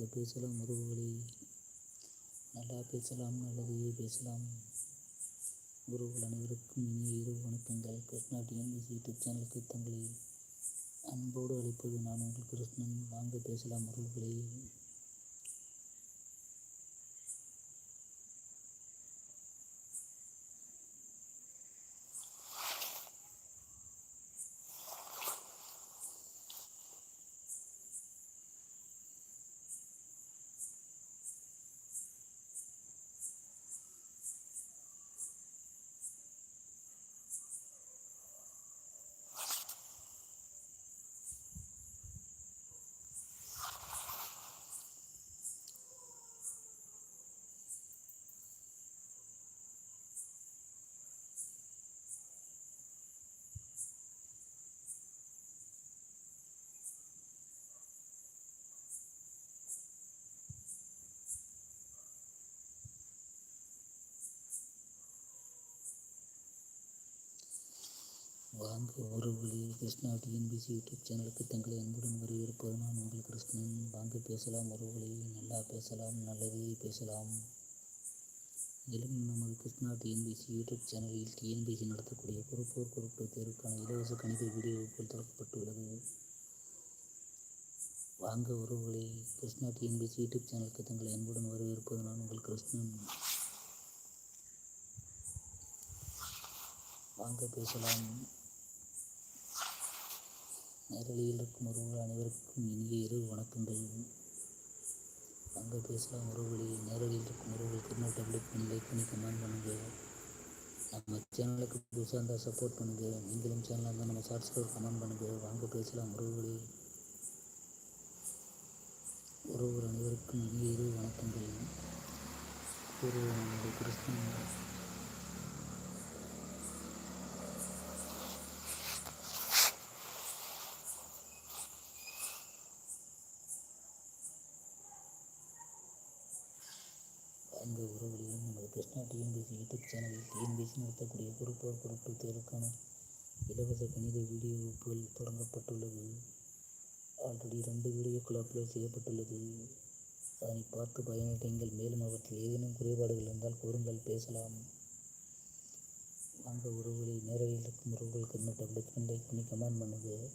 வாங்க பேசலாம் உறவுகளே நல்லா பேசலாம் நல்லதையே பேசலாம். உறவுகள் அனைவருக்கும் இனிய இரவு வணக்கங்கள். கிருஷ்ணா டிஎன்பிசி யூடியூப் சேனலுக்கு தங்களை அன்போடு அழைப்பது நான் உங்கள் கிருஷ்ணன். வாங்க பேசலாம் உறவுகளே. வாங்க உறவுகளே கிருஷ்ணா டிஎன்பிசி யூடியூப் சேனலுக்கு தங்களை அன்புடன் வரவேற்பது நான் உங்கள் கிருஷ்ணன். வாங்க பேசலாம் உறவுகளே நல்லா பேசலாம் நல்லதே பேசலாம். மேலும் நமது கிருஷ்ணா டிஎன்பிசி யூடியூப் சேனலில் டிஎன்பிசி நடத்தக்கூடிய பொறுப்போர் பொறுப்பு தேர்வுக்கான இலவச கணித வீடியோ வகுப்புகள் திறக்கப்பட்டுள்ளது. வாங்க உறவுகளே கிருஷ்ணா டிஎன்பிசி யூடியூப் சேனலுக்கு தங்களை அன்புடன் வரவேற்பது நான் உங்கள் கிருஷ்ணன். வாங்க பேசலாம். நேரலையில் இருக்கும் உறவுகள் அனைவருக்கும் இனிய இரவு வணக்கங்கள் அங்கே பேசலாம் உறவுகளே நேரலையில் இருக்கும் உறவுகள் திருநாள் டபுள் பண்ணி லைக் பண்ணி கமெண்ட் பண்ணுங்கள் நம்ம சேனலுக்கு புதுசாக இருந்தால் சப்போர்ட் பண்ணுங்கள் நீங்களும் சேனலாக இருந்தால் நம்ம சப்ஸ்கிரைப் கமெண்ட் பண்ணுங்கள் வாங்க பேசலாம் உறவுகளே உறவுகள் அனைவருக்கும் இனிய இரவு வணக்கங்கள் ஒரு கிறிஸ்தவ கிறிஸ்தன் அந்த உறவுகளையும் நமது கிருஷ்ணா டிஎன்பிசி யூடியூப் சேனலில் டிஎன்பிசி நடத்தக்கூடிய பொறுப்போர் பொறுப்பு தேர்வுக்கான இலவச கணித வீடியோ வகுப்புகள் தொடங்கப்பட்டுள்ளது. ஆல்ரெடி ரெண்டு வீடியோக்கள் அப்லோட் செய்யப்பட்டுள்ளது. அதனை பார்த்து பயனடைங்கள் மேலும் அவற்றில் ஏதேனும் குறைபாடுகள் இருந்தால் கூறுங்கள். பேசலாம். வாங்க உறவுகளை நேரடியில் இருக்கும் உறவுகளுக்கு இன்னும் டபுள் பண்ணி லைக் பண்ணி கமெண்ட் பண்ணுங்கள்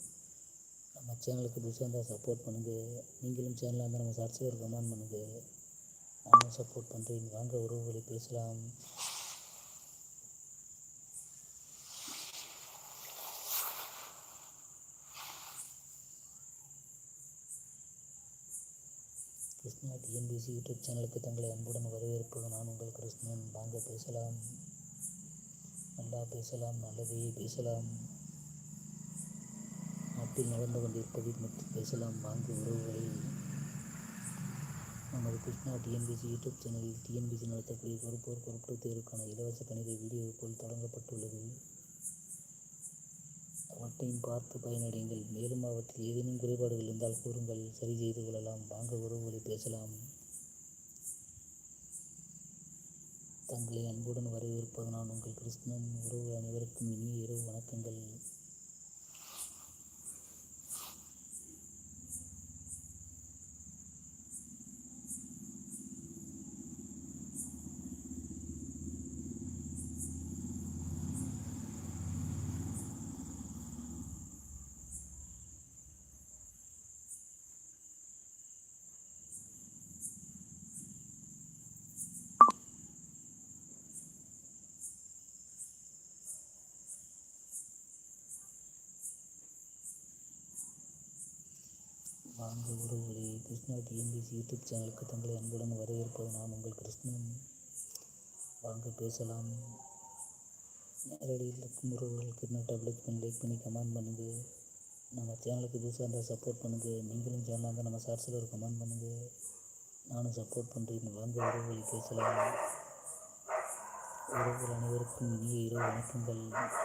நம்ம சேனலுக்கு புதுசாக இருந்தால் சப்போர்ட் பண்ணுங்கள் நீங்களும் சேனலாக இருந்தால் நம்ம சப்ஸ்கிரைப் கமெண்ட் பண்ணுங்கள் நானும் சப்போர்ட் பண்ணுறேன் வாங்க உறவுகளை பேசலாம். கிருஷ்ணா டிஎன்பிசி யூடியூப் சேனலுக்கு தங்களை அன்புடன் வரவேற்பது நான் உங்கள் கிருஷ்ணன். வாங்க பேசலாம். நல்லா பேசலாம். நல்லதையே பேசலாம். நாட்டில் நடந்து கொண்டிருப்பதை மட்டும் பேசலாம். வாங்க உறவுகளை கிருஷ்ணா டிஎன்பிசி யூடியூப் சேனலில் டிஎன்பிசி நடத்தக்கூடிய பொறுப்போர் பொறுப்பு தேர்வுக்கான இலவச கணித வீடியோ போல் தொடங்கப்பட்டுள்ளது. அவற்றையும் பார்த்து பயனடைங்கள் மேலும் அவற்றில் ஏதேனும் குறைபாடுகள் இருந்தால் கூறுங்கள். சரி செய்து கொள்ளலாம். வாங்க உறவுகளை பேசலாம். தங்களை அன்புடன் வரவேற்பது நான் உங்கள் கிருஷ்ணன் உறவு அனைவருக்கும் இனிய இரவு வணக்கங்கள். வாங்க உறவுகளே கிருஷ்ணா டிஎன்பிசி யூடியூப் சேனலுக்கு தங்களை அன்புடன் வரவேற்பது நான் உங்கள் கிருஷ்ணன். வாங்க பேசலாம். நேரடியில் இருக்கும் உறவுகளுக்கு இன்னும் டபுள் பண்ணி லைக் பண்ணி கமெண்ட் பண்ணுங்கள் நம்ம சேனலுக்கு புதுசாக இருந்தால் சப்போர்ட் பண்ணுங்கள் நீங்களும் சேனலாக இருந்தால் நம்ம சார்ஸில் ஒரு கமெண்ட் பண்ணுங்கள் நானும் சப்போர்ட் பண்ணுறேன் வாங்க உறவுகளை பேசலாம். உறவுகள் அனைவருக்கும் இனிய இரவு வணக்கங்கள்.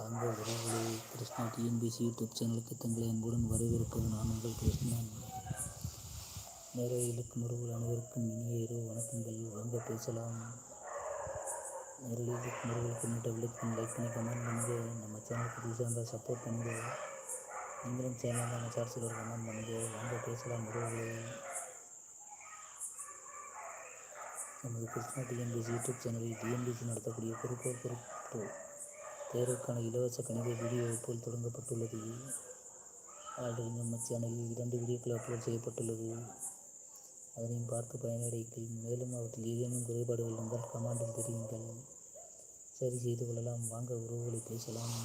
அன்பு உறவுகளே கிருஷ்ணா டிஎன்பிசி யூடியூப் சேனலுக்கு தங்களை அன்புடன் வரவேற்பது நான் உங்கள் கிருஷ்ணன் நேரடியில் இருக்கும் அனைவருக்கும் இனிய இரவு வணக்கங்கள். வாங்க பேசலாம். நேரடியில் இருக்கும் உறவுகளுக்கு நீட்ட விளக்கம் லைக் பண்ணி கமெண்ட் பண்ணுங்கள் நம்ம சேனலுக்கு புதுசாக இருந்தால் சப்போர்ட் பண்ணுங்கள் நீங்களும் சேனல் நம்ம சார்ஜில் கமெண்ட் பண்ணுங்கள் வாங்க பேசலாம் உறவுகளே. நமது கிருஷ்ணா டிஎன்பிசி யூடியூப் சேனலில் டிஎன்பிசி நடத்தக்கூடிய பொறுப்போர் பொறுப்பு தேர்வுக்கான இலவச கணித வீடியோ வகுப்புகள் தொடங்கப்பட்டுள்ளது. ஆல்ரெடி நம்ம சேனலில் இரண்டு வீடியோக்கள் அப்லோட் செய்யப்பட்டுள்ளது. அதனையும் பார்த்து பயனடைகள் மேலும் அவற்றில் ஏதேனும் குறைபாடுகள் இருந்தால் கமாண்டில் தெரியுங்கள். சரி செய்து கொள்ளலாம். வாங்க உறவுகளை பேசலாம்.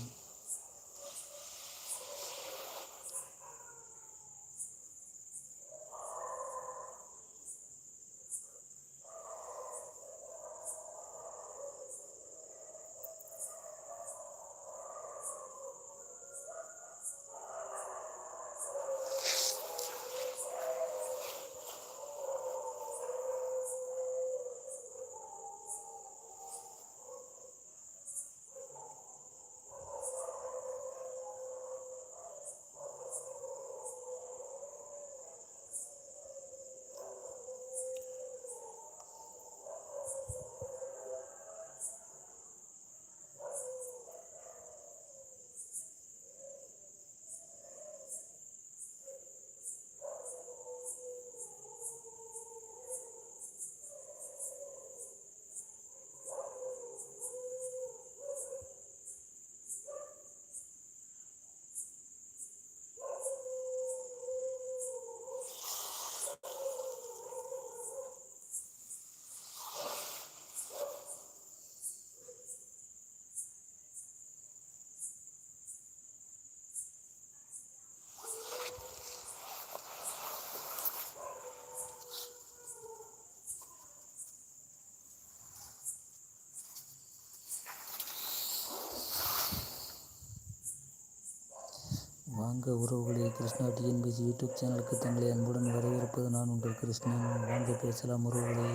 வணக்க உறவுகளே கிருஷ்ணா டிஎன்பிசி யூடியூப் சேனலுக்கு தங்களை அன்புடன் வரவேற்பது நான் உங்கள் கிருஷ்ணன். வாங்க பேசலாம் உறவுகளே.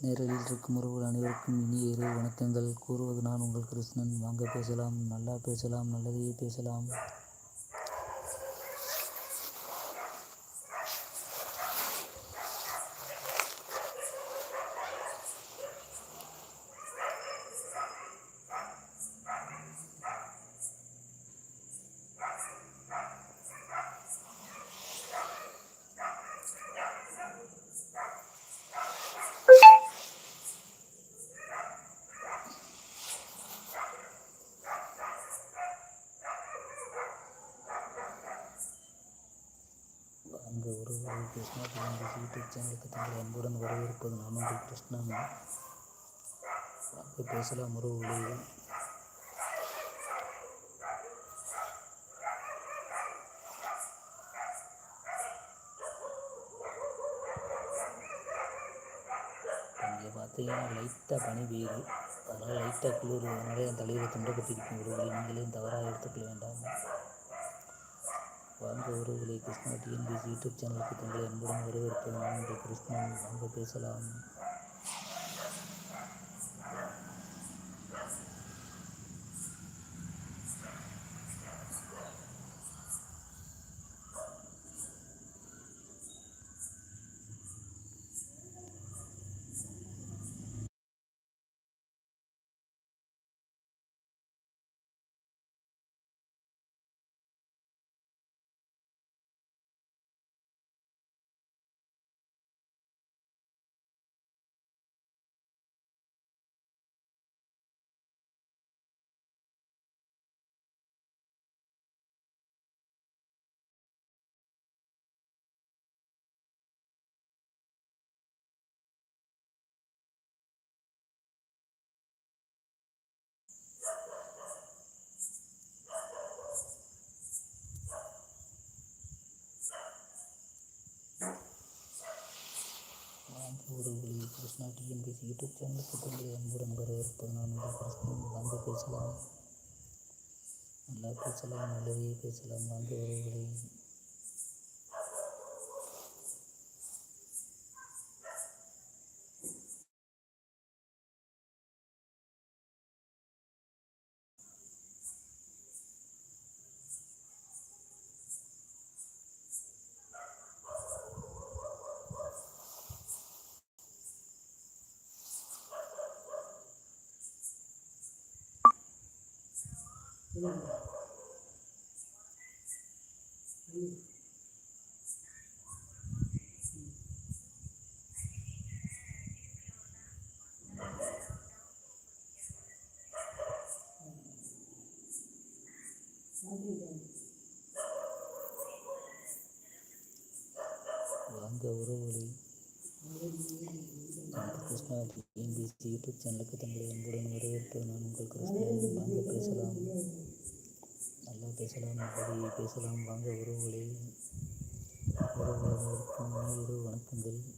நேரலில் இருக்கும் உறவுகள் அனைவருக்கும் இனிய இரவு வணக்கங்கள். கூறுவது நான் உங்கள் கிருஷ்ணன். வாங்க பேசலாம். நல்லா பேசலாம். நல்லதையே பேசலாம் வாங்க உறவுகளை கிருஷ்ணா டிஎன்பிசி யூடியூப் சேனலுக்கு தங்களை அன்புடன் வரவேற்பது நான் உங்கள் கிருஷ்ணன். வாங்க பேசலாம் உறவுகளே இங்கே பார்த்தீங்கன்னா லைட்டாக பனி பெய்யுது. அதனால் லைட்டாக குளிர் அதனால என் தலையில் துண்டை கட்டியிருக்கும் உறவுகளை நீங்களே தவறாக எடுத்துக்கொள்ள வேண்டாம். வாங்க உறவுகளை கிருஷ்ணா டிஎன்பிசி யூடியூப் சேனலுக்கு தங்களை அன்புடன் வரவேற்பது நான் உங்கள் கிருஷ்ணன். வாங்க பேசலாம். வாங்க உறவுகளை கிருஷ்ணா டிஎன்பிசி யூடியூப் சேனலுக்கு தங்களை அன்புடன் வரவேற்பது நான் உங்கள் கிருஷ்ணன் வாங்க பேசலாம். நல்லா பேசலாம் நல்லதே பேசலாம். வாங்க உறவுகளை வாங்க உறவுகளை நமது கிருஷ்ணா டிஎன்பிசி யூடியூப் சேனலுக்கு தங்களை அன்புடன் வரவேற்பது நான் உங்கள் கிருஷ்ணன் வாங்க பேசலாம். பேசலாம் நல்லதை பேசலாம். வாங்க உறவுகளை உறவுகளுக்கும் இரு வணக்கங்கள்.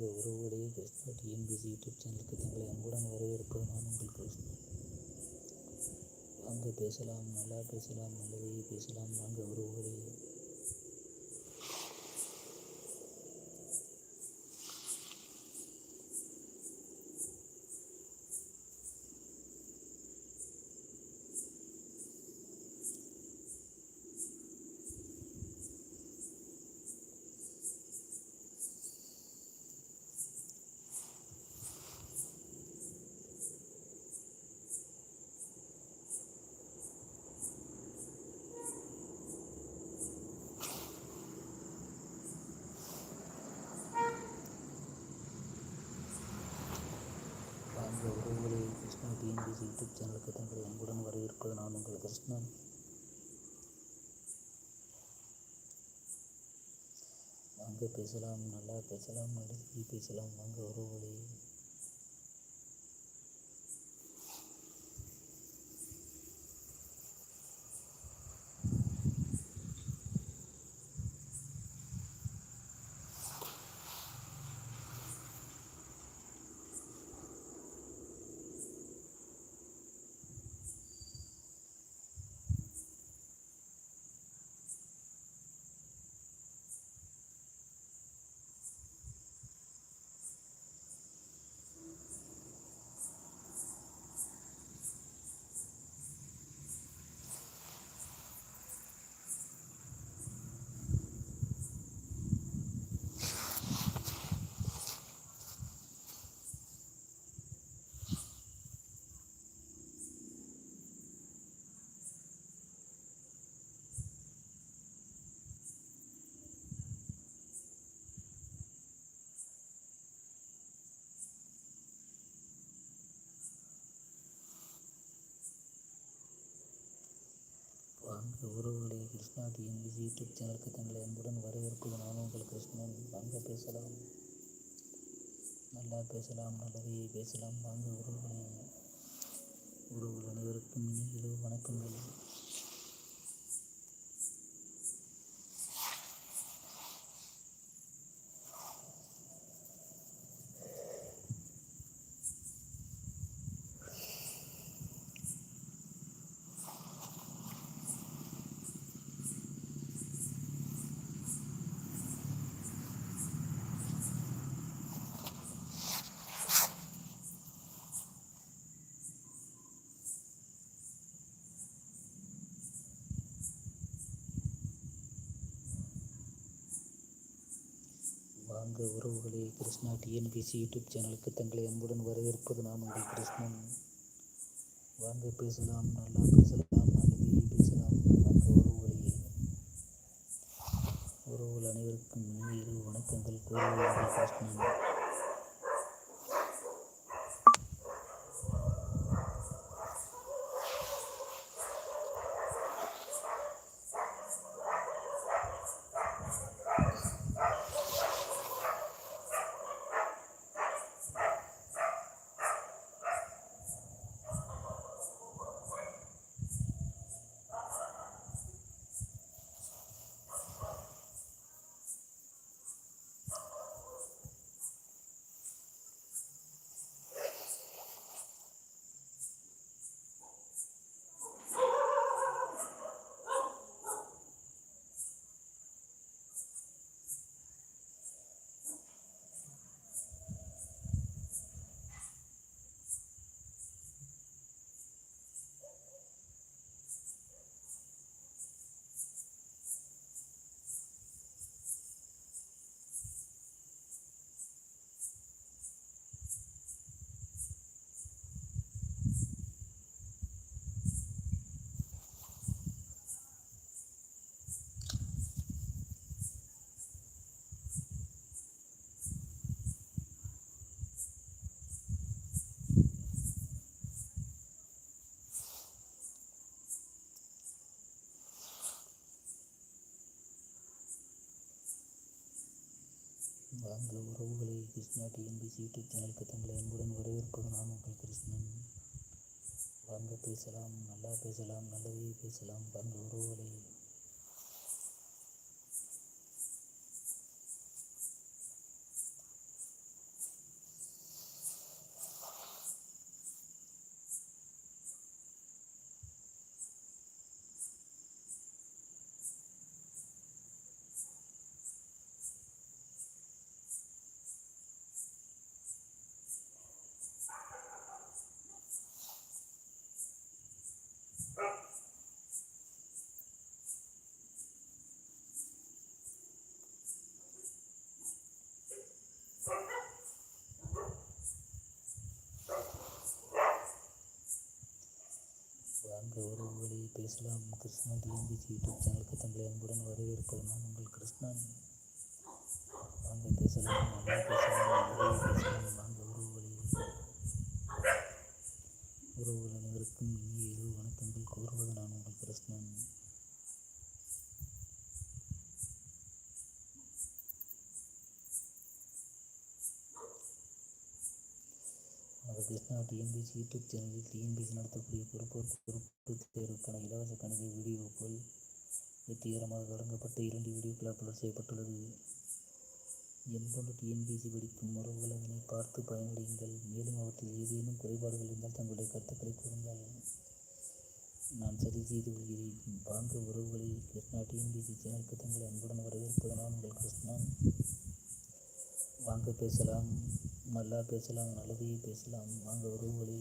வாங்க உறவுடைய கிருஷ்ணா டிஎன்பிசி யூடியூப் சேனலுக்கு தங்களை அன்புடன் வரவேற்பது நான் உங்கள் கிருஷ்ணன் வாங்க பேசலாம் நல்லா பேசலாம் நல்லதையே பேசலாம். வாங்க உறவுகளே வாங்க உறவுகளே கிருஷ்ணா டிஎன்பிசி யூடியூப் சேனலுக்கு தங்களை அன்புடன் வரவேற்பது நான் உங்கள் கிருஷ்ணன் வாங்க பேசலாம் நல்லா பேசலாம் நல்லதை பேசலாம். வாங்க உறவுகளே வாங்க உறவுகளே கிருஷ்ணா டிஎன்பிசி யூடியூப் சேனலுக்கு தங்களை அன்புடன் வரவேற்கும் நான் உங்கள் கிருஷ்ணன். வாங்க பேசலாம். நல்லா பேசலாம். நல்லதையே பேசலாம். வாங்க உறவுகளை உறவுகள் அனைவருக்கும் இனி இரவு வணக்கங்கள். வாங்க உறவுகளே கிருஷ்ணா டிஎன்பிசி யூடியூப் சேனலுக்கு தங்களை அன்புடன் வரவேற்பது நான் உங்கள் கிருஷ்ணன். வாங்க பேசலாம் நல்லா பேசலாம் நல்லதையே பேசலாம் வாங்க உறவுகளே. உறவுகள் அனைவருக்கும் இனிய இரவு வணக்கங்கள். கிருஷ்ணன். வாங்க உறவுகளை கிருஷ்ணா டிஎன்பிசி யூடியூப் சேனலுக்கு தங்களை அன்புடன் வரவேற்பது நான் உங்கள் கிருஷ்ணன் வாங்க பேசலாம் நல்லா பேசலாம் நல்லதே பேசலாம். வாங்க உறவுகளை கிருஷ்ணா டிஎன்பிசி யூடியூப் சேனலுக்கு தங்களை அன்புடன் வரவேற்பது நான் உங்கள் கிருஷ்ணன். வாங்க பேசலாம். நல்லா பேசலாம். பேசலாம். வாங்க உறவுகளே. உறவுகள் அனைவருக்கும் இனிய இரவு வணக்கங்கள். கூறுவது நான் உங்கள் கிருஷ்ணன் நமது கிருஷ்ணா டிஎன்பிசி யூடியூப் சேனலில் டிஎன்பிசி நடத்தக்கூடிய பொறுப்போர் பொறுப்பு தேர்வுக்கான இலவச கணித வீடியோக்கள் வெற்றிகரமாக தொடங்கப்பட்ட இரண்டு வீடியோக்கள் அப்லோட் செய்யப்பட்டுள்ளது. எண்பது டிஎன்பிசி படிக்கும் உறவுகள் அதனை பார்த்து பயனடையுங்கள். மேலும் அவற்றில் ஏதேனும் குறைபாடுகள் இருந்தால் தங்களுடைய கருத்துக்களை கூறுங்கள். நான் சரி செய்து கொள்கிறேன். வாங்க உறவுகளை கிருஷ்ணா டிஎன்பிசி சேனலுக்கு தங்களை அன்புடன் வரவேற்பது நான் உங்கள் கிருஷ்ணன் வாங்க பேசலாம். நல்லா பேசலாம் நல்லதையே பேசலாம் வாங்க உறவுகளே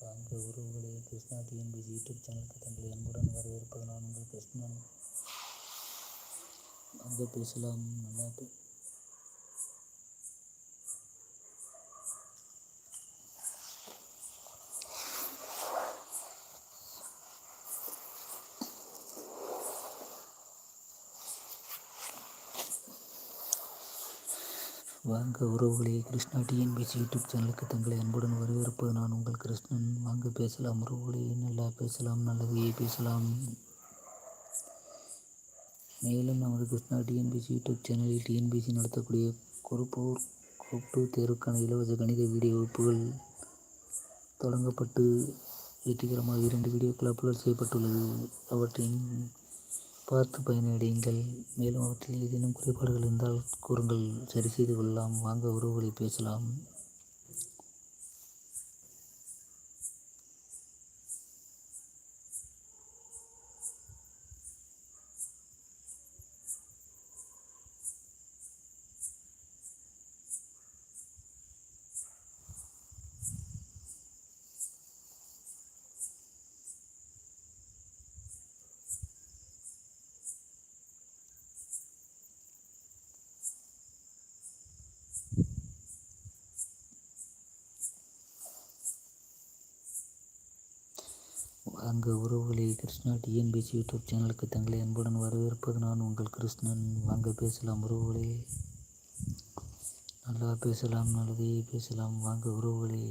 வாங்க உறவுகளே கிருஷ்ணா டிஎன்பிசி யூடியூப் சேனலுக்கு தங்களை அன்புடன் வரவேற்பது நான் உங்கள் கிருஷ்ணன். அங்கே பேசலாம். நல்லா உறவுகளே கிருஷ்ணா டிஎன்பிசி யூடியூப் சேனலுக்கு தங்களை அன்புடன் வரவேற்பது நான் உங்கள் கிருஷ்ணன். வாங்க பேசலாம் உறவுகளே நல்லா பேசலாம் நல்லதையே பேசலாம். மேலும் நமது கிருஷ்ணா டிஎன்பிசி யூடியூப் சேனலில் டிஎன்பிசி நடத்தக்கூடிய குரூப்போர் குரூப் டூ தேர்வுக்கான இலவச கணித வீடியோ வகுப்புகள் தொடங்கப்பட்டு வெற்றிகரமாக இரண்டு வீடியோக்கள் அப்லோட் செய்யப்பட்டுள்ளது. அவற்றின் பார்த்து பயனடையுங்கள். மேலும் அவற்றில் ஏதேனும் குறைபாடுகள் இருந்தால் கூறுங்கள். சரி செய்து கொள்ளலாம். வாங்க உறவுகளை பேசலாம். அங்கு உறவுகளே கிருஷ்ணா டிஎன்பிசி யூடியூப் சேனலுக்கு தங்களை அன்புடன் வரவேற்பது நான் உங்கள் கிருஷ்ணன். வாங்க பேசலாம் உறவுகளே. நல்லா பேசலாம் நல்லதே பேசலாம். வாங்க உறவுகளே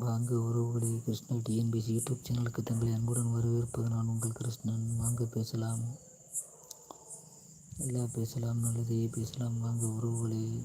வாங்க உங்கள் டிஎன்பிசி யூடியூப் சேனலுக்கு தங்களை அன்புடன் வரவேற்பது நான் உங்கள் கிருஷ்ணன். வாங்க பேசலாம். நல்லா பேசலாம் நல்லதையே பேசலாம். வாங்க உறவுகளே.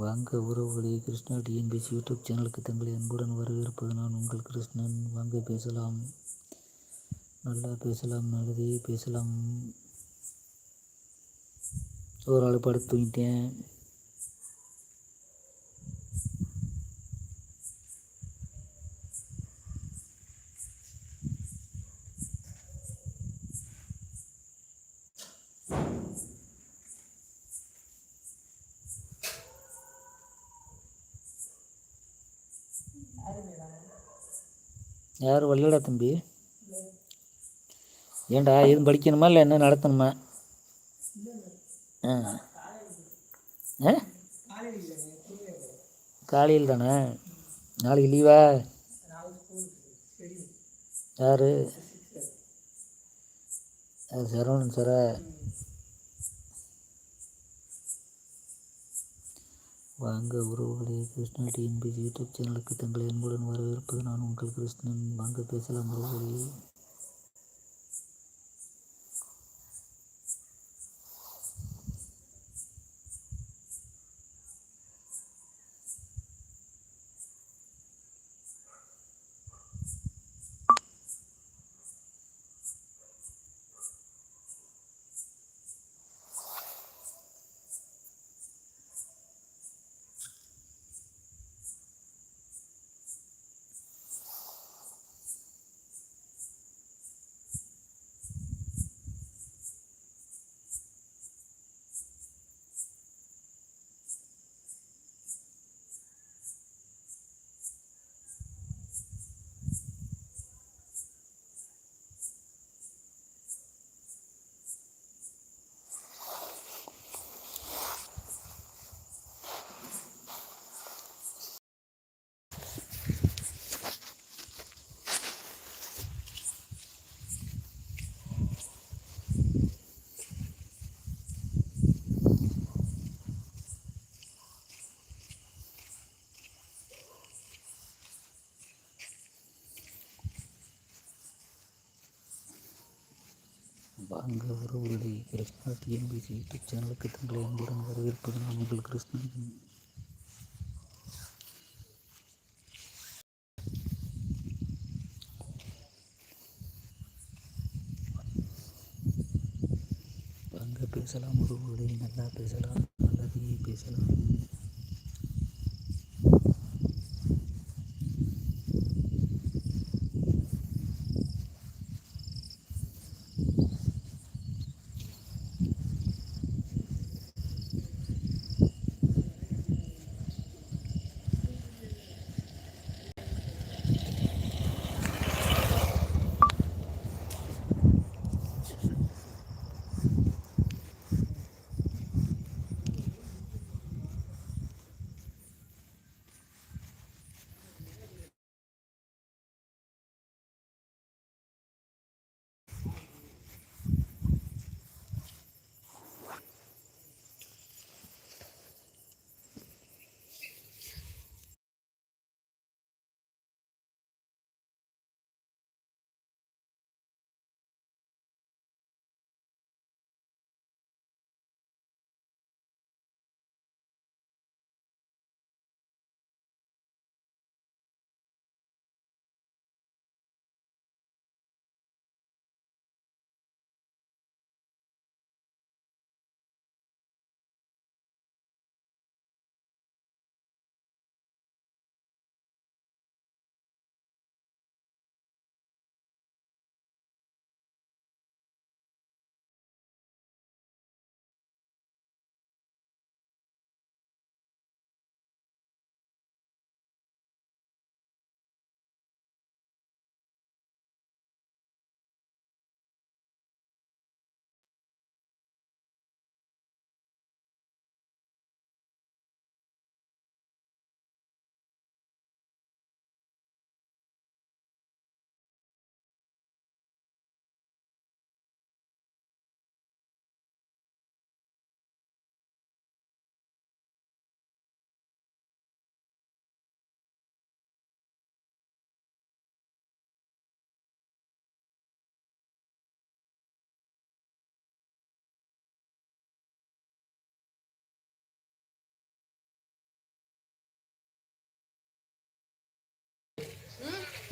வாங்க உறவுகளே கிருஷ்ணா டிஎன்பிசி யூடியூப் சேனலுக்கு தங்களை அன்புடன் வரவேற்பது நான் உங்கள் கிருஷ்ணன். வாங்க பேசலாம். நல்லா பேசலாம் நல்லதே பேசலாம். ஒரு ஆள் படுத்து தூங்கிட்டேன். யார் வரலடா தம்பி? ஏண்டா எதுவும் படிக்கணுமா இல்லை என்ன நடத்தணுமா? ஆ. ஆ? காலையில் தானே? நாளைக்கு லீவா யார் சரவணன் சாரா? வாங்க உறவுகளே கிருஷ்ணா டிஎன்பிசி யூடியூப் சேனலுக்கு தங்களை அன்புடன் வரவேற்பது நான் உங்கள் கிருஷ்ணன். வாங்க பேசலாம் உறவுகளே. வாங்க உறவுகளே கிருஷ்ணா டிஎன்பிசி யூடியூப் சேனலுக்கு தங்களை அன்புடன் வரவேற்பது நான் உங்கள் கிருஷ்ணன். வாங்க பேசலாம் உறவுகளே நல்லா பேசலாம் நல்லதையே பேசலாம்.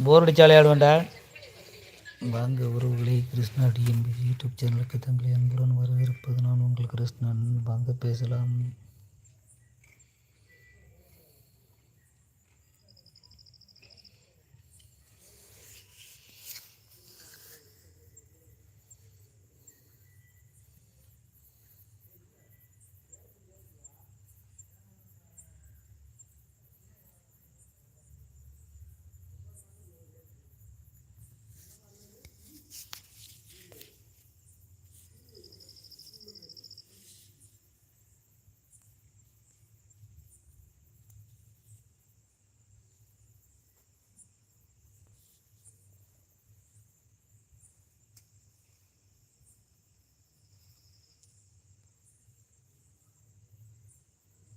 போர் அடித்தாலே ஆடுவேண்டா வாங்க உறவுகளே கிருஷ்ணா டிஎன்பி யூடியூப் சேனலுக்கு தங்களை அன்புடன் வரவேற்பது நான் உங்கள் கிருஷ்ணன். வாங்க பேசலாம்.